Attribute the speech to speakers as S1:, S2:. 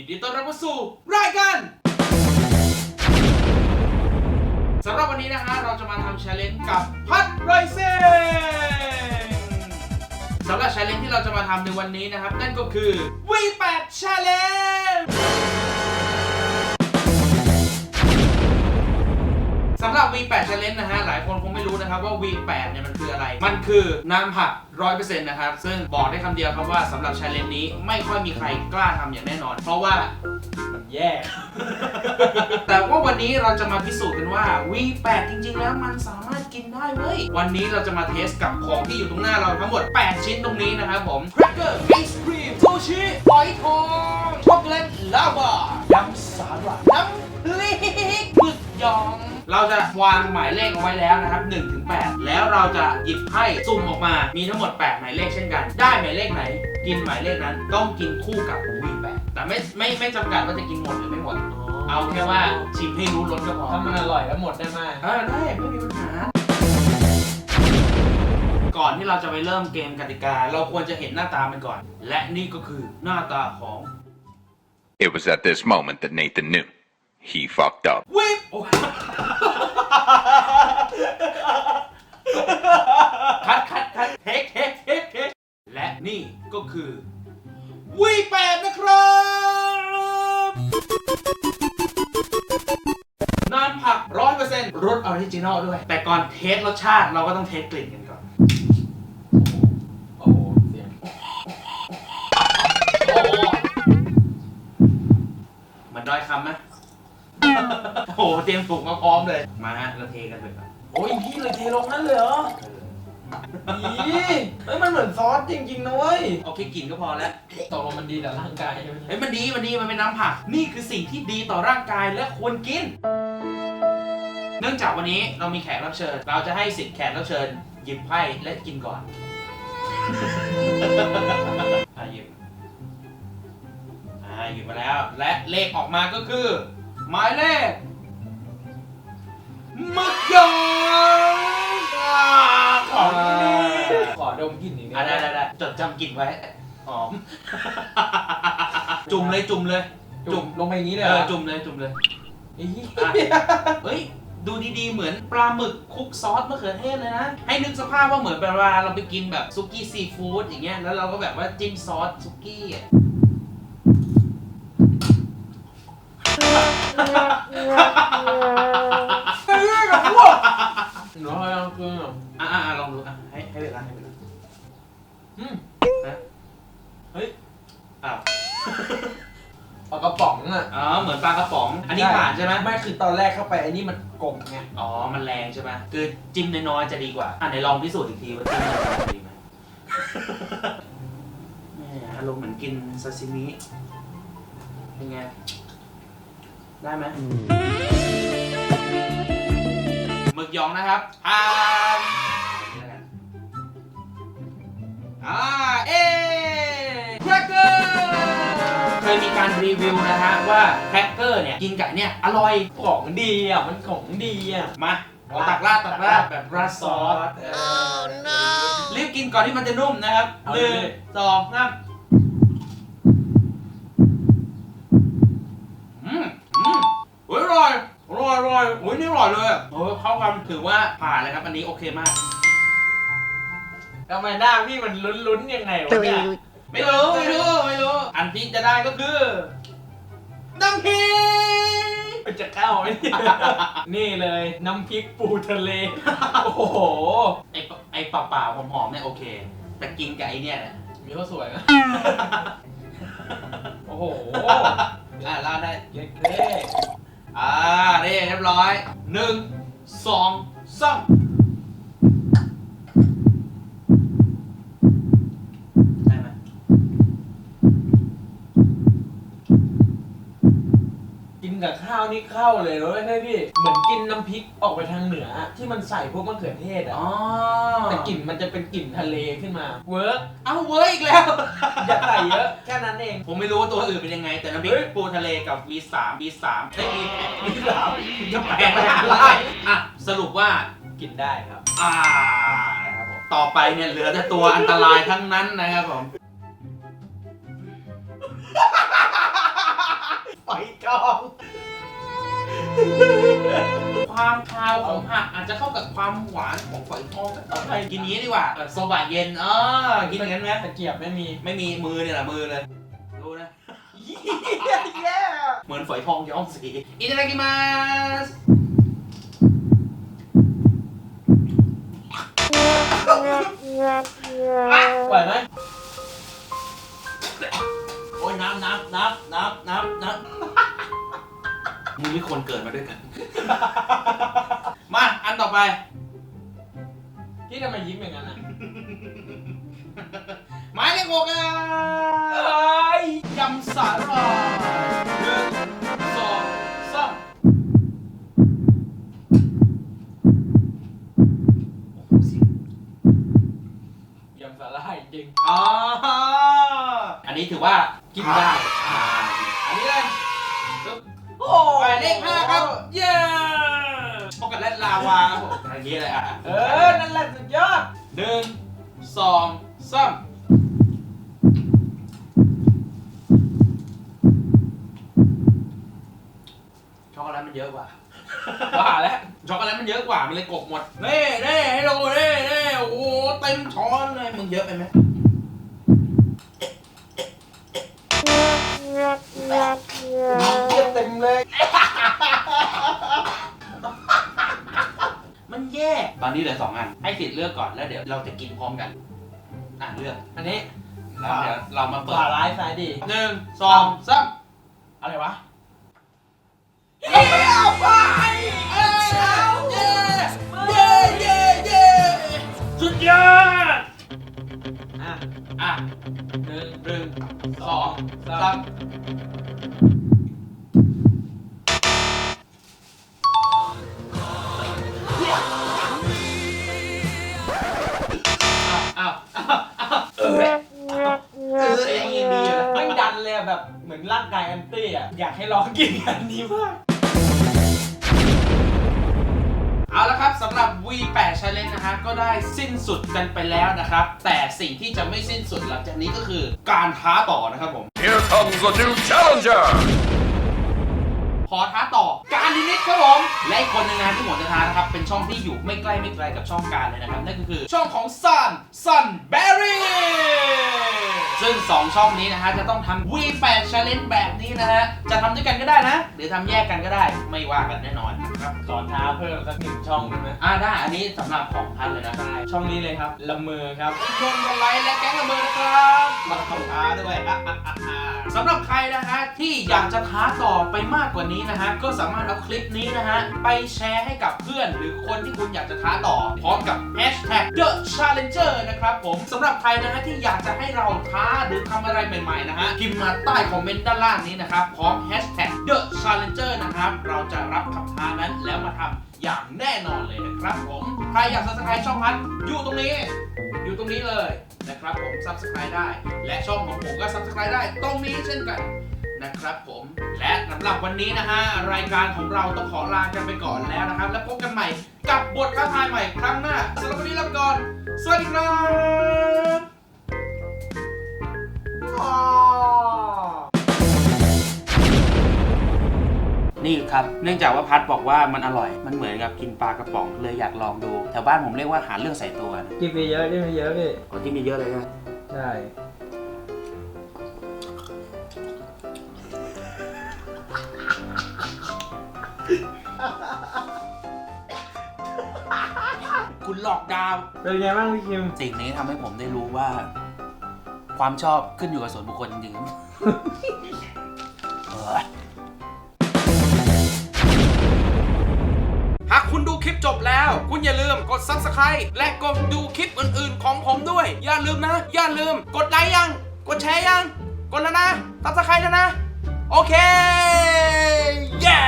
S1: ยินดีต้อนรับเข้าสู่รายการสำหรับวันนี้นะฮะเราจะมาทำ challenge กับพัดไรเซงสำหรับ challenge ที่เราจะมาทำในวันนี้นะครับ นั่นก็คือ V8 challenge สำหรับ V8 Challenge นะฮะ หลายคนคงไม่รู้นะครับว่า V8 เนี่ยมันคืออะไร มันคือน้ำผัก100%นะครับ ซึ่งบอกได้คำเดียวครับว่าสำหรับ Challenge นี้ไม่ค่อยมีใครกล้าทำอย่างแน่นอน เพราะว่า
S2: มันแย่
S1: แต่ว่าวันนี้เราจะมาพิสูจน์กันว่า V8 จริง ๆ แล้วมันสามารถกินได้เว้ย วันนี้เราจะมาเทสกับของที่อยู่ตรงหน้าเราทั้งหมด 8 ชิ้นตรงนี้นะครับผมแครกเกอร์ไอศครีมซูชิหอยทองช็อกโกแลตลาวาน้ำสาหร่ายน้ำพริกหมึกยอง เราจะวางหมายเลขเอาไว้แล้วนะครับ1ถึง8แล้วเราจะหยิบไพ่สุ่มออกมา มีทั้งหมด 8 หมายเลขเช่นกัน ได้หมายเลขไหน กินหมายเลขนั้น ต้องกินคู่กับ V8 แต่ไม่ไม่ไม่จำกัดว่าจะกินหมดหรือไม่หมด เอาแค่ว่าชิมให้รู้รสก็พอ
S2: ถ้ามันอร่อยแล้วหมดได้ไหม
S1: เออได้ไม่มีปัญหา ก่อนที่เราจะไปเริ่มเกมกติกา เราควรจะเห็นหน้าตามันก่อน และนี่ก็คือหน้าตาของ
S3: It was at this moment that Nathan knew. He fucked up.
S1: วิปคัดคัดคัดเทคเทคเทคเทคและนี่ก็คือวีแปดนะครับน้ำผักร้อยเปอร์เซ็นต์รสออริจินอลด้วย แต่ก่อนเทสรสชาติเราก็ต้องเทสกลิ่นกันก่อน
S2: โอ้โหเสียง
S1: โอ้โหมันด้อยคำไหม โอ้โหเตรียมถูกมาพร้อมเลย มาฮะเราเทกันไปก่อน
S2: โอ้ยพี่เลยเทลงนั่นเลยเหรออีเฮ้ยมันเหมือนซอสจริงๆนะเว้ย
S1: เอาแค่กลิ่นก็พอแล้ว
S2: ตกลงมันดีต่อร่างกายใช่ไหม
S1: เฮ้ยมันดีมันดีมันเป็นน้ำผัก นี่คือสิ่งที่ดีต่อร่างกายและควรกิน เนื่องจากวันนี้เรามีแขกรับเชิญ เราจะให้สิทธิ์แขกรับเชิญหยิบไพ่และกินก่อนอะหยิบอ่าหยิบมาแล้ว และเลขออกมาก็คือ หมายเลขมึกยองอ่าของดี
S2: ขอดมกลิ่นอีก
S1: อะได้ได้ได้จดจำกลิ่นไว้หอม จุ่มเลยจุ่มเลย
S2: จุ่มลงไปอย่างนี้เลย
S1: เอ
S2: เหร
S1: อ
S2: อ
S1: จุ่มเลยจุ่มเลย
S2: อี
S1: อะเฮ้ย ดูดีๆ เหมือนปลาหมึกคลุกซอสมะเขือเทศเลยนะ ให้นึกสภาพว่าเหมือนเวลาเราไปกินแบบซุกี้ซีฟู้ดอย่างเงี้ย แล้วเราก็แบบว่าจิ้มซอสซุกี้อะ
S2: เฮ้ยกับพวกหนูให้ลองกินอะ
S1: อะอะลองดูอะให้ให้เวลาให้เวลา
S2: อืม
S1: นะ
S2: เฮ้ย
S1: อ้าว
S2: ปลากระป๋องอะ
S1: อ๋อเหมือนปลากระป๋อง อันนี้ผ่านใช่ไหม
S2: ไม่คือตอนแรกเข้าไปอันนี้มันกลมไง
S1: อ๋อมันแรงใช่ไหมคือจิ้มน้อยๆจะดีกว่าอะไหนลองพิสูจน์อีกทีว่าจิ้มน้อยๆจะดีไหมแหมอารมณ์เหมือนกินซาซิมิเป็นไง ได้ไหมหมึกหยองนะครับอ่านนี่แล้วกันอ่าเอ๊แครกเกอร์เคยมีการรีวิวนะฮะว่าแครกเกอร์เนี่ยกินกับเนี่ยอร่อย
S2: ของดีอะมันของดีอะ
S1: มาเอาตักราดตักราดแบบราดซอส
S2: เออ
S1: รีบกินก่อนที่มันจะนุ่มนะครับ
S2: เอา
S1: ห
S2: เลย
S1: นึ่งสองสาม ร่อยอร่อยโอ้ยนี่อร่อยเลยอะโอ้ยเข้ากันถือว่าผ่านเลยครับ อันนี้โอเคมาก
S2: ทำไมหน้าพี่มันลุ้นๆยังไงวะเนี่ย
S1: ไม่รู้ไม่รู้ไม่รู้ อันที่จะได้ก็คือน้ำพริก
S2: มันจะเข้าไหมเนี่ย นี่เลยน้ำพริกปูทะเล โอ้โห
S1: ไอ้ปะไอ้เปล่าๆหอมๆเนี่ยโอเค แต่กินกับไอ้เนี่ยนะ
S2: มีข้าวสวยนะโอ้โห
S1: อะราดได้
S2: เย็ดเท่
S1: อ่านี่เรียบร้อยหนึ่งสองสามได้ไหม
S2: กิ นกับข้าวนี่เข้าเลยเว้ยเฮ้ยพี่ เหมือนกินน้ำพริกออกไปทางเหนือ ที่มันใส่พวกมะเขือเทศอะ
S1: อ๋อ
S2: แต่กลิ่นมันจะเป็นกลิ่นทะเลขึ้นมา เวิร์ก
S1: เอาเว้ยอีกแล้ว
S2: อย่าใส่เยอะ แค่นั้นเอง
S1: ผมไม่รู้ว่าตัวอื่นเป็นยังไง แต่น้ำพริก
S2: เฮ้ย
S1: ปูทะเลกับ V3 V3 ได้มี
S2: V3
S1: จะแปลงอะไรอะ สรุปว่า
S2: กินได้ครับ
S1: อ่านะครับผมต่อไปเนี่ยเหลือแต่ตัวอันตรายทั้งนั้นนะครับผม ความคาวของผักอาจจะเข้ากับความหวานของฝอยทองก็ได้กินนี้ดีกว่าเออโซบะเย็นเออกินอย่างนั้นไหม
S2: ตะเกียบไม่มี
S1: ไม่มีมือเนี่ยแหละมือเลยรู้นะ
S2: แย่
S1: เหมือนฝอยทองย้อมสีอิตาลีมาส
S2: ไหวไหม
S1: โอ้ยน้ำน้ำน้ำน้ำน้ำน้ำมึงไม่ควรเกิดมาด้วยกัน มาอันต่อไป
S2: ที่ทำไมยิ้มอย่างนั้นอะ
S1: หมายเลขหกอะ
S2: เอ้ย
S1: ยำสาหร่ายหนึ่งสองสามโอ้โหเสียง
S2: ยำสาหร่ายจริง
S1: อ๋ออันนี้ถือว่ากินได้
S2: อ่า
S1: อันนี้เลย
S2: โอ้
S1: หมายเลขห้าครับ เย้ช็อกโกแลตลาวาครับผมอันนี้เลยอะ
S2: เออ นั่นแหละสุดยอด
S1: หนึ่งสองสามช็อกโกแลตมันเยอะกว่า
S2: ว่าแล้ว
S1: ช็อกโกแลตมันเยอะกว่า มันเลยกบหมดเน่เน่ให้ดูเน่เน่โอ้โหเต็มช้อนเลย มึงเยอะไปไหม
S2: เทียบเต็มเลย
S1: มันแย่ตอนนี้เหลือสองอัน ให้สิทธิ์เลือกก่อนแล้วเดี๋ยวเราจะกินพร้อมกัน อะเลือก
S2: อันนี้
S1: แล้วเดี๋ยวเรามาเปิด
S2: ขวาร้ายซ้ายดี
S1: หนึ่งสองสาม
S2: อะไรวะ
S1: เย้ไปเอ้ยเย้เย้เย้เย้สุดยอด
S2: อะ
S1: อะ
S2: หนึ่ง
S1: หนึ่งสองสาม
S2: ร้องกินอันนี้มาก
S1: เอาละครับสำหรับ V8 Challenge นะฮะก็ได้สิ้นสุดกันไปแล้วนะครับ แต่สิ่งที่จะไม่สิ้นสุดหลังจากนี้ก็คือการท้าต่อนะครับผม
S3: Here comes the new challenger!
S1: ขอท้าต่อการนิมิตครับผมและอีกคนหนึงนะที่ผมจะท้านะครับเป็นช่องที่อยู่ไม่ใกล้ไม่ไกลกับช่องการเลยนะครับนั่นก็คือช่องของ Sun Sun Berry ซึ่ง 2 ช่องนี้นะฮะ จะต้องทำ V8 Challenge แบบนี้นะฮะ จะทำด้วยกันก็ได้นะ หรือทำแยกกันก็ได้ไม่ว่ากันแน่นอนนะครับ
S2: ขอท้าเพิ่มสักหนึ่งช่องได้ไหม
S1: อ่าได้อันนี้สำหรับของพันเลยนะ
S2: ใช่ช่องนี้เลยครับละเมอครับ
S1: ชมกันไลค์และแก๊งระเบิดนะครับมาทำท้าด้วย สำหรับใครนะฮะที่อยากจะท้าต่อไปมากกว่านี้นะฮะก็สามารถเอาคลิปนี้นะฮะไปแชร์ให้กับเพื่อน หรือคนที่คุณอยากจะท้าต่อ พร้อมกับ hashtag the challenger นะครับผมสำหรับใครนะฮะที่อยากจะให้เราท้าหรือทำอะไรใหม่ๆนะฮะพิมพ์มาใต้คอมเมนต์ด้านล่างนี้นะครับพร้อม hashtag the challenger นะครับเราจะรับคำท้านั้นแล้วมาทำอย่างแน่นอนเลยนะครับผมใครอยาก subscribe ช่องพัดอยู่ตรงนี้ อยู่ตรงนี้เลยนะครับผม subscribe ได้ และช่องของผมก็ subscribe ได้ตรงนี้เช่นกัน นะครับผมและสำหรับวันนี้นะฮะรายการของเราต้องขอลากันไปก่อนแล้วนะครับ แล้วพบกันใหม่กับบทท้าทายใหม่ครั้งหน้าสำหรับวันนี้ลาไปก่อน สวัสดีครับนี่ครับ เนื่องจากว่าพัดบอกว่ามันอร่อย มันเหมือนกับกินปลากระป๋องเลยอยากลองดู แถวบ้านผมเรียกว่าหาเรื่องใส่ตัวนะ
S2: กินไปเยอะกินไปเยอะพี่
S1: คนที่มีเยอะเลยนะ
S2: ใช่
S1: คุณหลอกดาวน์
S2: เป็นไงบ้างพี่คิม
S1: สิ่งนี้ทำให้ผมได้รู้ว่า ความชอบขึ้นอยู่กับส่วนบุคคลจริงๆเออหากคุณดูคลิปจบแล้ว คุณอย่าลืมกด Subscribe และกดดูคลิปอื่นๆของผมด้วย อย่าลืมนะ อย่าลืม กดไลค์ยัง กดแชร์ยัง กดแล้วนะ Subscribe แล้วนะ โอเค เย้